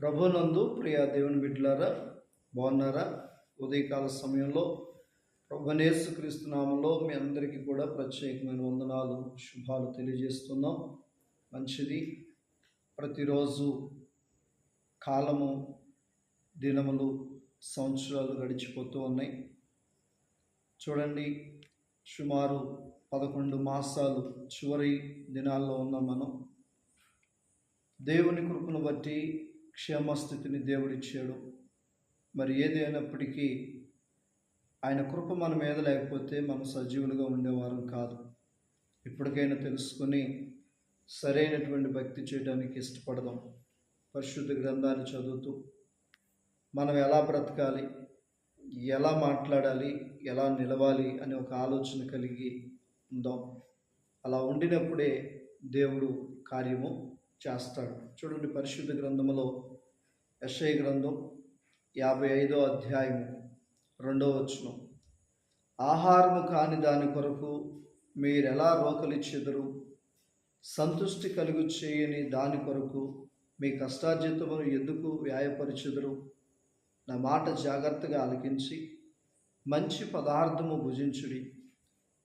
ప్రభునందు ప్రియ దేవుని బిడ్డలారా బాగున్నారా? ఉదయకాల సమయంలో ప్రభునేసు క్రీస్తునామంలో మీ అందరికీ కూడా ప్రత్యేకమైన వందనాలు శుభాలు తెలియజేస్తున్నాం. మంచిది. ప్రతిరోజు కాలము దినములు సంవత్సరాలు గడిచిపోతూ ఉన్నాయి. చూడండి సుమారు పదకొండు మాసాలు చివరి దినాల్లో ఉన్నాం మనం. దేవుని కృపను బట్టి క్షేమస్థితిని దేవుడిచ్చాడు. మరి ఏది అయినప్పటికీ ఆయన కృప మన మీద లేకపోతే మనం సజీవులుగా ఉండేవారం కాదు. ఇప్పటికైనా తెలుసుకొని సరైనటువంటి భక్తి చేయడానికి ఇష్టపడదాం. పరిశుద్ధ గ్రంథాన్ని చదువుతూ మనం ఎలా బ్రతకాలి ఎలా మాట్లాడాలి ఎలా నిలవాలి అనే ఒక ఆలోచన కలిగి ఉందాం. అలా ఉండినప్పుడే దేవుడు కార్యము చేస్తాడు. చూడండి పరిశుద్ధ గ్రంథములో యశయ గ్రంథం యాభై ఐదో అధ్యాయము రెండో వచనం. ఆహారము కాని దాని కొరకు మీరెలా రోకలిచ్చెదరు? సంతృష్టి కలుగు చేయని దాని కొరకు మీ కష్టార్జితమును ఎందుకు వ్యాయపరిచెదరు? నా మాట జాగ్రత్తగా ఆలకించి మంచి పదార్థము భుజించుడి.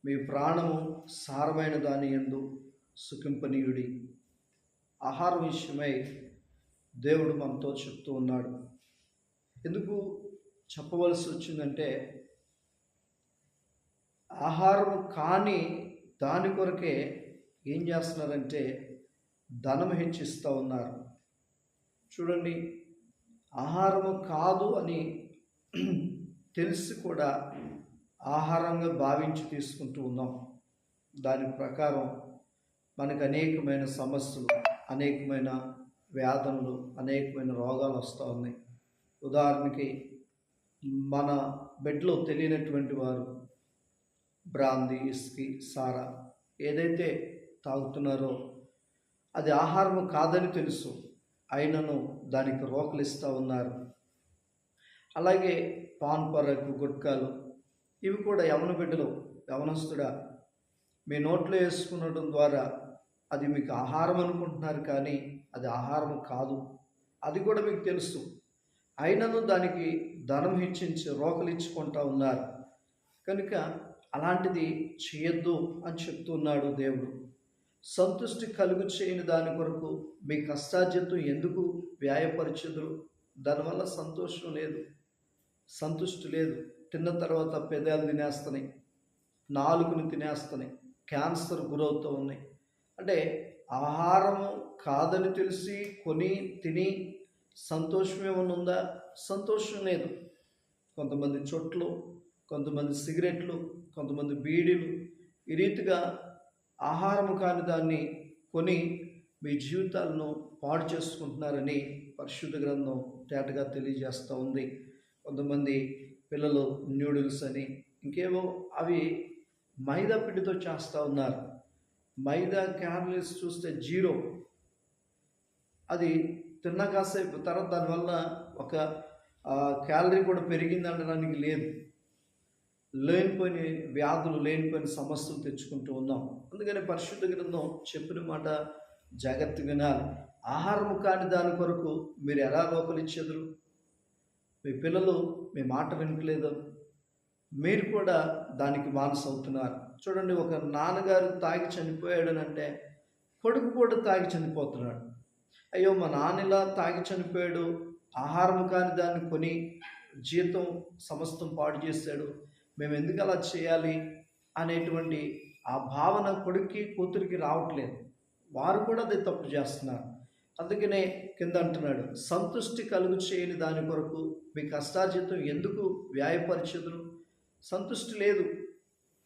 మీ ప్రాణము సారమైన దాని ఎందు సుఖింపనీయుడి. ఆహారం విషయమై దేవుడు మనతో చెప్తూ ఉన్నాడు. ఎందుకు చెప్పవలసి వచ్చిందంటే ఆహారం కానీ దాని కొరకే ఏం చేస్తున్నారంటే ధనం హెచ్చిస్తూ ఉన్నారు. చూడండి ఆహారము కాదు అని తెలిసి కూడా ఆహారంగా భావించి తీసుకుంటూ ఉన్నాం. దాని ప్రకారం మనకు అనేకమైన సమస్యలు అనేకమైన వ్యాధులు అనేకమైన రోగాలు వస్తూ ఉన్నాయి. ఉదాహరణకి మన బెడ్లో తెలియనటువంటి వారు బ్రాంది ఇస్కి సారా ఏదైతే తాగుతున్నారో అది ఆహారం కాదని తెలుసు. అయినను దానికి రోకలిస్తూ ఉన్నారు. అలాగే పాన్ పరకు గుట్కాలు ఇవి కూడా యవన బిడ్డలు యవనస్తుడా మీ నోట్లో వేసుకునడం ద్వారా అది మీకు ఆహారం అనుకుంటున్నారు కానీ అది ఆహారం కాదు. అది కూడా మీకు తెలుసు. అయినను దానికి ధనం హెచ్చించి రోకలు ఇచ్చుకుంటా ఉన్నారు. కనుక అలాంటిది చేయొద్దు అని చెప్తున్నాడు దేవుడు. సంతృష్టి కలుగు చేయని దాని కొరకు మీ కష్టార్జితం ఎందుకు వ్యాయపరచుదురు? దానివల్ల సంతోషం లేదు. సంతృష్టి లేదు. తిన్న తర్వాత పెదాలు తినేస్తున్నాయి. నాలుగుని తినేస్తున్నాయి. క్యాన్సర్ గురవుతూ ఉన్నాయి. అంటే ఆహారం కాదని తెలిసి కొని తిని సంతోషం ఏమైనా ఉందా? సంతోషం లేదు. కొంతమంది చొట్లు కొంతమంది సిగరెట్లు కొంతమంది బీడీలు ఈ రీతిగా ఆహారము కాని దాన్ని కొని మీ జీవితాలను పాడు చేసుకుంటున్నారని పరిశుద్ధ గ్రంథం తేటగా తెలియజేస్తూ ఉంది. కొంతమంది పిల్లలు న్యూడిల్స్ అని ఇంకేవో అవి మైదా పిండితో చేస్తూ ఉన్నారు. మైదా క్యాలరీస్ చూస్తే జీరో. అది తిన్న కాసేపు తర్వాత దానివల్ల ఒక క్యాలరీ కూడా పెరిగింది అనడానికి లేదు. లేనిపోయిన వ్యాధులు లేనిపోయిన సమస్యలు తెచ్చుకుంటూ ఉన్నాం. అందుకని పరిశుద్ధ గ్రంథం చెప్పిన మాట జాగ్రత్త వినాలి ఆహారము కాని దాని కొరకు మీరు ఎలా లోపలిచ్చేదరు? మీ పిల్లలు మీ మాట వినట్లేదు? మీరు కూడా దానికి మానసు అవుతున్నారు చూడండి ఒక నాన్నగారు తాగి చనిపోయాడనంటే కొడుకు కూడా తాగి చనిపోతున్నాడు. అయ్యో మా నాన్న ఇలా తాగి చనిపోయాడు. ఆహారం కాని దాన్ని కొని జీతం సమస్తం పాడు చేశాడు. మేము ఎందుకు అలా చేయాలి అనేటువంటి ఆ భావన కొడుక్కి కూతురికి రావట్లేదు. వారు కూడా అది తప్పు చేస్తున్నారు. అందుకనే కింద అంటున్నాడు సంతృష్టి కలుగు చేయని దాని కొరకు మీ కష్టార్జితం ఎందుకు వ్యాయపరిచదును సంతృష్టి లేదు.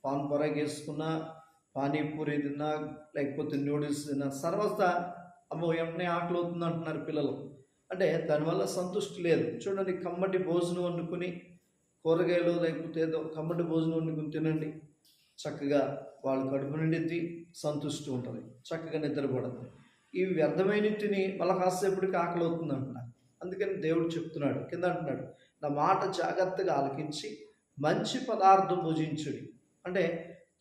పాన్ పొరగేసుకున్నా పానీపూరి తిన్నా లేకపోతే నూడిల్స్ తిన్నా సర్వత అమ్మ వెంటనే ఆకలి అవుతుంది అంటున్నారు పిల్లలు. అంటే దానివల్ల సంతృష్టి లేదు. చూడండి కమ్మటి భోజనం వండుకుని కూరగాయలు లేకపోతే ఏదో కమ్మటి భోజనం వండుకుని తినండి. చక్కగా వాళ్ళు కడుపు నిండిద్ది సంతృష్టి ఉంటుంది. చక్కగా నిద్రపడదు ఈ వ్యర్థమైన తిని మళ్ళీ కాసేపటికి ఆకలి అవుతుంది అంటున్నారు. అందుకని దేవుడు చెప్తున్నాడు. కింద అంటున్నాడు. నా మాట జాగ్రత్తగా ఆలకించి మంచి పదార్థం భుజించుడి. అంటే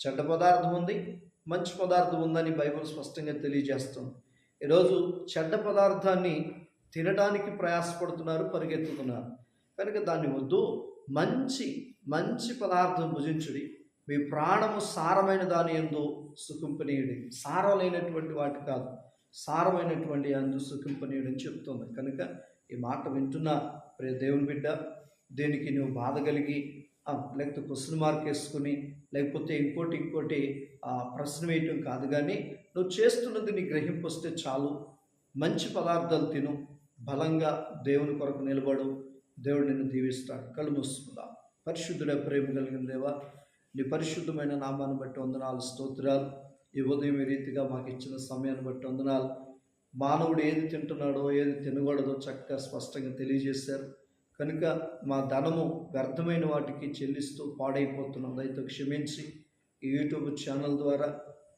చెడ్డ పదార్థం ఉంది మంచి పదార్థం ఉందని బైబిల్ స్పష్టంగా తెలియజేస్తుంది. ఈరోజు చెడ్డ పదార్థాన్ని తినడానికి ప్రయాసపడుతున్నారు పరిగెత్తుతున్నారు. కనుక దాన్ని వద్దు మంచి మంచి పదార్థం భుజించుడి. మీ ప్రాణము సారమైన దాని ఎందు సుఖింపనీయుడి. సారమైనటువంటి వాటి కాదు సారమైనటువంటి అందు సుఖింపనీయుడు అని చెప్తుంది. కనుక ఈ మాట వింటున్న ప్రియ దేవుని బిడ్డ దేనికి నువ్వు బాధ కలిగి లేకపోతే క్వశ్చన్ మార్క్ వేసుకుని లేకపోతే ఇంకోటి ఇంకోటి ఆ, ప్రశ్న వేయటం కాదు కానీ నువ్వు చేస్తున్నది నీ గ్రహింపు వస్తే చాలు. మంచి పదార్థాలు తిను. బలంగా దేవుని కొరకు నిలబడు. దేవుడు నిన్ను దీవిస్తాడు. కళ్ళు మూసుకుందాం. ప్రేమ కలిగిన దేవా నీ పరిశుద్ధమైన నామాన్ని బట్టి వందనాలు స్తోత్రాలు. ఈ ఉదయం ఈ రీతిగా మాకు ఇచ్చిన సమయాన్ని బట్టి వందనాలు. మానవుడు ఏది తింటున్నాడో ఏది తినకూడదో చక్కగా స్పష్టంగా తెలియజేశారు. కనుక మా ధనము వ్యర్థమైన వాటికి చెల్లిస్తూ పాడైపోతున్నాం. దయతో క్షమించి ఈ యూట్యూబ్ ఛానల్ ద్వారా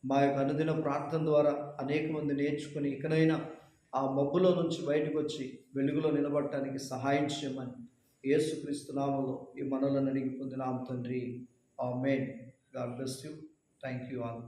మా యొక్క అనుదిన ప్రార్థన ద్వారా అనేక మంది నేర్చుకుని ఇకనైనా ఆ మబ్బులో నుంచి బయటకు వచ్చి వెలుగులో నిలబడటానికి సహాయం చేయమని యేసుక్రీస్తు నామంలో ఈ మనలను అడిగి పొందినాం తండ్రి. ఆ main God bless you. Thank you all.